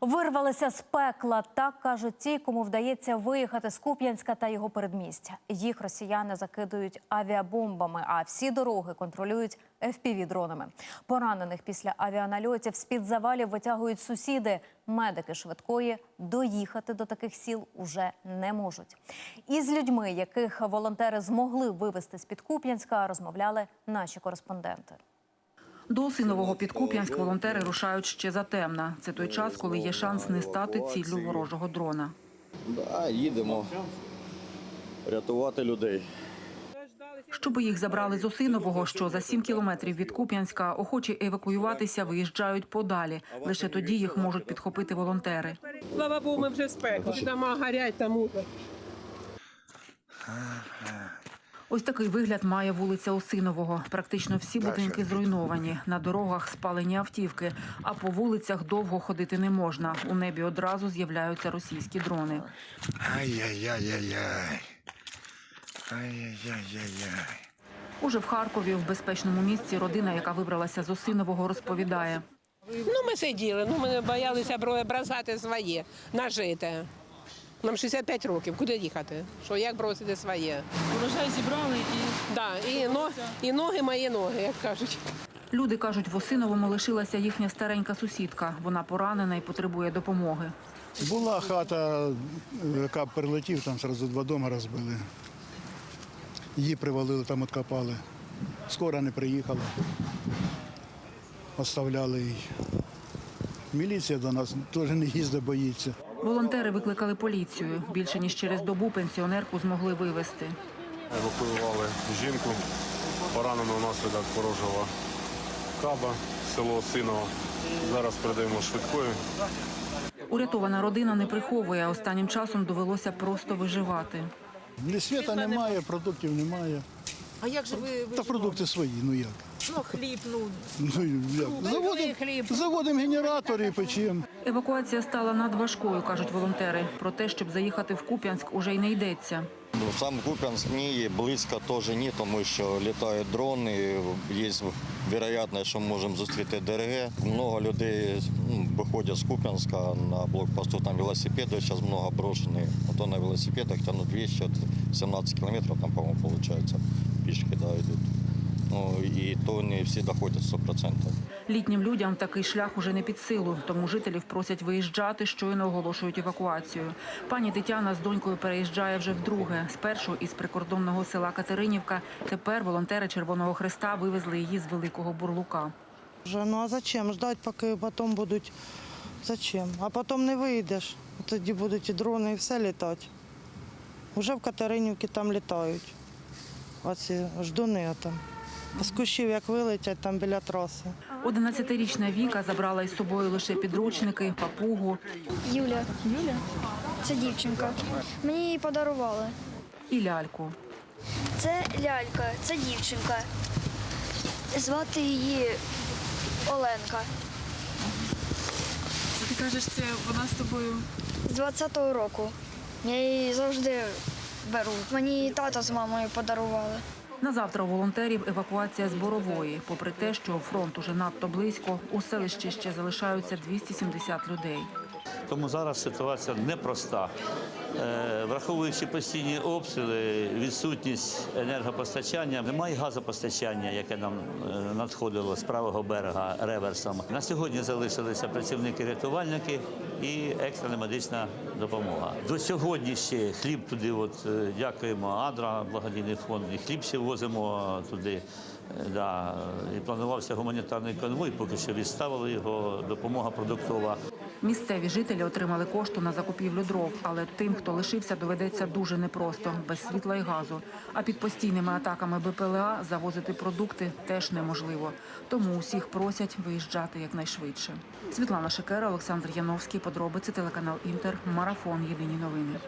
Вирвалися з пекла, так кажуть ті, кому вдається виїхати з Куп'янська та його передмістя. Їх росіяни закидують авіабомбами, а всі дороги контролюють FPV-дронами. Поранених після авіанальотів з-під завалів витягують сусіди. Медики швидкої доїхати до таких сіл уже не можуть. Із людьми, яких волонтери змогли вивезти з-під Куп'янська, розмовляли наші кореспонденти. До Осинового під Куп'янськ волонтери рушають ще затемна. Це той час, коли є шанс не стати ціллю ворожого дрона. Да, їдемо рятувати людей. Щоби їх забрали з Осинового, що за 7 кілометрів від Куп'янська, охочі евакуюватися виїжджають подалі. Лише тоді їх можуть підхопити волонтери. Слава Богу, ми вже спекли. Дома горять, там утро. Ось такий вигляд має вулиця Осинового. Практично всі будинки зруйновані. На дорогах спалені автівки, а по вулицях довго ходити не можна. У небі одразу з'являються російські дрони. Ай-яй-яй-яй-яй. Ай-яй-яй-яй-яй. Уже в Харкові, в безпечному місці, родина, яка вибралася з Осинового, розповідає. Ну, ми сиділи, ну ми боялися бро- бросати своє, нажите. Нам 65 років, куди їхати? Що, як бросити своє? Урожай зібрали і Да, і, но, і ноги мої ноги, як кажуть. Люди кажуть, в Осиновому лишилася їхня старенька сусідка. Вона поранена і потребує допомоги. Була хата, яка прилетів, там одразу два дома розбили. Її привалили, там откопали. Скоро не приїхала. Оставляли її. Міліція до нас теж не їздить, боїться. Волонтери викликали поліцію. Більше ніж через добу пенсіонерку змогли вивезти. Евакуювали жінку, поранену внаслідок ворожого каба, село Синово. Зараз передаємо швидкою. Урятована родина не приховує. Останнім часом довелося просто виживати. Ні світа немає, продуктів немає. а як же ви, ви Та продукти свої, ну як? Ну, хліб, ну Ну, як? Заводимо, заводимо генератори і печемо. Евакуація стала надважкою, кажуть волонтери. Про те, щоб заїхати в Куп'янськ, уже й не йдеться. Ну, Сам Куп'янськ ні, близько теж ні, тому що літають дрони, є вероятність, що можемо зустріти ДРГ. Много людей ну, виходять з Куп'янська на блокпосту, там велосипеди, зараз много брошені. Ото на велосипедах тягнуть 200, 17 кілометрів, там, по-моєму, виходить, пішки да, йдуть. Ну, і то не всі доходять 100%. Літнім людям такий шлях уже не під силу, тому жителів просять виїжджати, щойно оголошують евакуацію. Пані Тетяна з донькою переїжджає вже вдруге. Спершу із прикордонного села Катеринівка. Тепер волонтери Червоного Христа вивезли її з великого бурлука. Вже, ну а зачем ждать, поки потім будуть. Зачем? А потім не вийдеш. Тоді будуть і дрони, і все літати. Уже в Катеринівці там літають. Оці ждуни там. З кущів як вилетять там біля траси. 11-річна Віка забрала із собою лише підручники, папугу Юля. Юля? Це дівчинка. Мені її подарували. і ляльку. Це лялька, це дівчинка. Звати її Оленка. ти кажеш, це вона з тобою. З 20-го року. Я її завжди беру. Мені її тато з мамою подарували. На завтра волонтерів евакуація з Борової. Попри те, що фронт уже надто близько, у селищі ще залишаються 270 людей. Тому зараз ситуація непроста. Е, Враховуючи постійні обстріли, відсутність енергопостачання, немає газопостачання, яке нам е, надходило з правого берега реверсом. На сьогодні залишилися працівники-рятувальники і екстрена медична допомога. До сьогодні ще хліб туди. От е, дякуємо Адра, благодійний фонд, і хліб ще возимо туди. Е, Да, і планувався гуманітарний конвой, поки що відставили його, допомога продуктова. Місцеві жителі отримали кошти на закупівлю дров, але тим, хто лишився, доведеться дуже непросто, без світла і газу. А під постійними атаками БПЛА завозити продукти теж неможливо. Тому усіх просять виїжджати якнайшвидше. Світлана Шикера, Олександр Яновський. Подробиці телеканал Інтер. Марафон. Єдині новини.